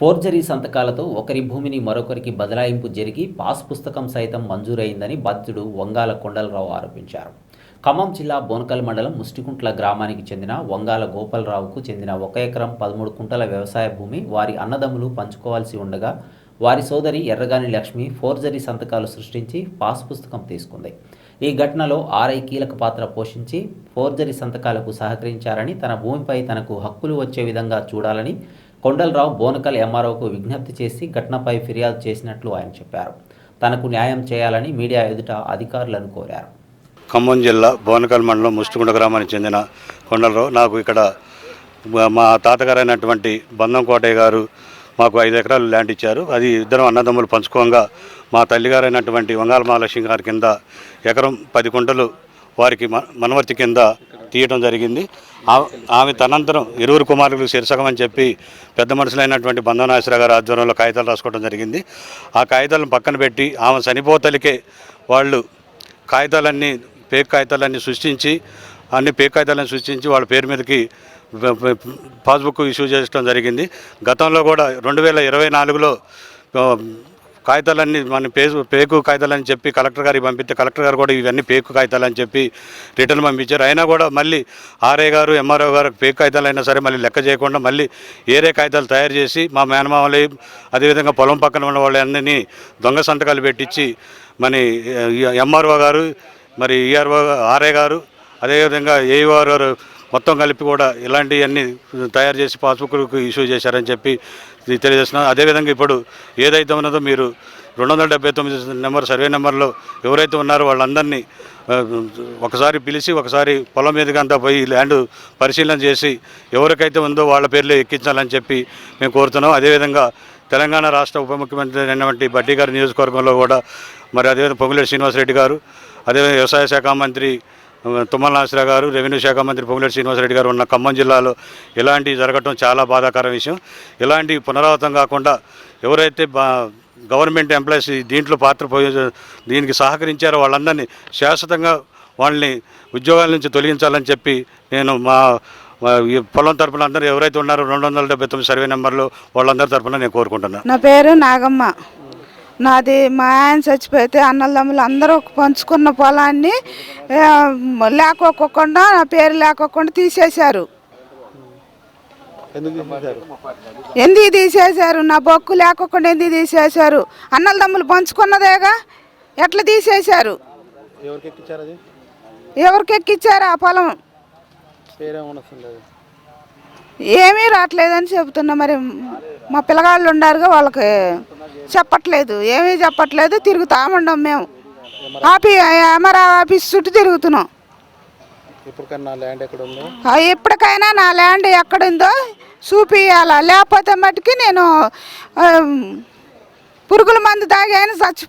Forgery సంతకాలతో ఒకరి భూమిని మరొకరికి బదలాయింపు జరిగి పాస్ పుస్తకం సైతం మంజూరైందని బాధితుడు వంగాల కొండలరావు ఆరోపించారు. ఖమ్మం జిల్లా బోనకల్ మండలం ముష్టికుంట్ల గ్రామానికి చెందిన వంగాల గోపాలరావుకు చెందిన ఒక ఎకరం పదమూడు కుంటల వ్యవసాయ భూమి వారి అన్నదమ్ములు పంచుకోవాల్సి ఉండగా వారి సోదరి ఎర్రగాని లక్ష్మి ఫోర్జరీ సంతకాలు సృష్టించి పాస్ పుస్తకం తీసుకుంది. ఈ ఘటనలో ఆర్ఐ కీలక పాత్ర పోషించి ఫోర్జరీ సంతకాలకు సహకరించారని తన భూమిపై తనకు హక్కులు వచ్చే విధంగా చూడాలని కొండలరావు బోనకల్ ఎంఆర్ఓకు విజ్ఞప్తి చేసి ఘటనపై ఫిర్యాదు చేసినట్లు ఆయన చెప్పారు. తనకు న్యాయం చేయాలని మీడియా ఎదుట అధికారులను కోరారు. ఖమ్మం జిల్లా బోనకల్ మండలం ముష్టిగుండ గ్రామానికి చెందిన కొండలరావు నాకు ఇక్కడ మా తాతగారు అయినటువంటి బంధం కోటయ్య గారు మాకు ఐదు ఎకరాలు ల్యాండ్ ఇచ్చారు. అది ఇద్దరం అన్నదమ్ములు పంచుకోగా మా తల్లిగారు అయినటువంటి వంగాల మహాలక్ష్మి గారి కింద ఎకరం పది కుంటలు వారికి మనవర్తి కింద తీయడం జరిగింది. ఆమె తనంతరం ఇరువురు కుమారులు శీర్షకమని చెప్పి పెద్ద మనుషులైనటువంటి బంధనాశ్ర గారు ఆధ్వర్యంలో కాగితాలు రాసుకోవడం జరిగింది. ఆ కాగితాలను పక్కన పెట్టి ఆమె చనిపోతలికే వాళ్ళు కాగితాలన్నీ పేక్ కాగితాలన్నీ సృష్టించి అన్ని పేక్ కాగితాలను సృష్టించి వాళ్ళ పేరు మీదకి పాస్బుక్ ఇష్యూ చేయడం జరిగింది. గతంలో కూడా రెండు వేల ఇరవై నాలుగులో కాగితాలన్నీ మన పేసు పేకు కాగితాలని చెప్పి కలెక్టర్ గారికి పంపిస్తే కలెక్టర్ గారు కూడా ఇవన్నీ పేకు కాగితాలని చెప్పి రిటర్న్ పంపించారు. అయినా కూడా మళ్ళీ ఆర్ఏ గారు ఎంఆర్ఓ గారు పేకు కాగితాలు అయినా సరే మళ్ళీ లెక్క చేయకుండా మళ్ళీ ఏరే కాగితాలు తయారు చేసి మా మేనమామలు అదేవిధంగా పొలం పక్కన ఉన్న వాళ్ళందరినీ దొంగ సంతకాలు పెట్టించి మన ఎంఆర్ఓ గారు మరి ఈఆర్ఓ ఆర్ఏ గారు అదేవిధంగా ఏఈఓ గారు మొత్తం కలిపి కూడా ఇలాంటివన్నీ తయారు చేసి పాస్బుక్లకు ఇష్యూ చేశారని చెప్పి ఇది తెలియజేస్తున్నాను అదేవిధంగా ఇప్పుడు ఏదైతే ఉన్నదో మీరు రెండు వందల డెబ్బై తొమ్మిది నెంబర్ సర్వే నెంబర్లో ఎవరైతే ఉన్నారో వాళ్ళందరినీ ఒకసారి పిలిచి ఒకసారి పొలం మీదకి అంతా పోయి ల్యాండ్ పరిశీలన చేసి ఎవరికైతే ఉందో వాళ్ళ పేర్లే ఎక్కించాలని చెప్పి మేము కోరుతున్నాం. అదేవిధంగా తెలంగాణ రాష్ట్ర ఉప ముఖ్యమంత్రి అయినటువంటి బడ్డీ గారి నియోజకవర్గంలో కూడా మరి అదేవిధంగా పొంగులేటి శ్రీనివాసరెడ్డి గారు అదేవిధంగా వ్యవసాయ శాఖ మంత్రి తుమ్మల నాసిరా గారు రెవెన్యూ శాఖ మంత్రి పొంగులేటి శ్రీనివాసరెడ్డి గారు ఉన్న ఖమ్మం జిల్లాలో ఇలాంటివి జరగటం చాలా బాధాకర విషయం. ఇలాంటి పునరావృతం కాకుండా ఎవరైతే బా గవర్నమెంట్ ఎంప్లాయీస్ దీంట్లో పాత్ర దీనికి సహకరించారో వాళ్ళందరినీ శాశ్వతంగా వాళ్ళని ఉద్యోగాల నుంచి తొలగించాలని చెప్పి నేను మా పొలం తరపున అందరూ ఎవరైతే ఉన్నారో రెండు వందల డెబ్బై తొమ్మిది సర్వే నెంబర్లు వాళ్ళందరి తరపున నేను కోరుకుంటున్నాను నా పేరు నాగమ్మ. నాది మా ఆయన చచ్చిపోతే అన్నదమ్ములు అందరూ పంచుకున్న పొలాన్ని లేకోకుండా నా పేరు లేకోకుండా తీసేశారు. ఎందుకు తీసేశారు? నా బొక్కు లేకోకుండా ఎందుకు తీసేశారు? అన్నదమ్ములు పంచుకున్నదేగా? ఎట్లా తీసేశారు? ఎవరికి ఎక్కిచ్చారు ఆ పొలం? ఏమీ రావట్లేదని చెబుతున్నా మరి. మా పిల్లగాళ్ళు ఉండారుగా వాళ్ళకి. చెప్పట్లేదు ఏమీ చెప్పట్లేదు తిరుగుతా ఉండం మేము. ఆఫీ ఎంఆర్ఆ ఆఫీస్ చుట్టూ తిరుగుతున్నాం. ఎప్పటికైనా నా ల్యాండ్ ఎక్కడుందో చూపియాలా లేకపోతే మట్టుకి నేను పురుగుల మందు తాగాను చచ్చిపో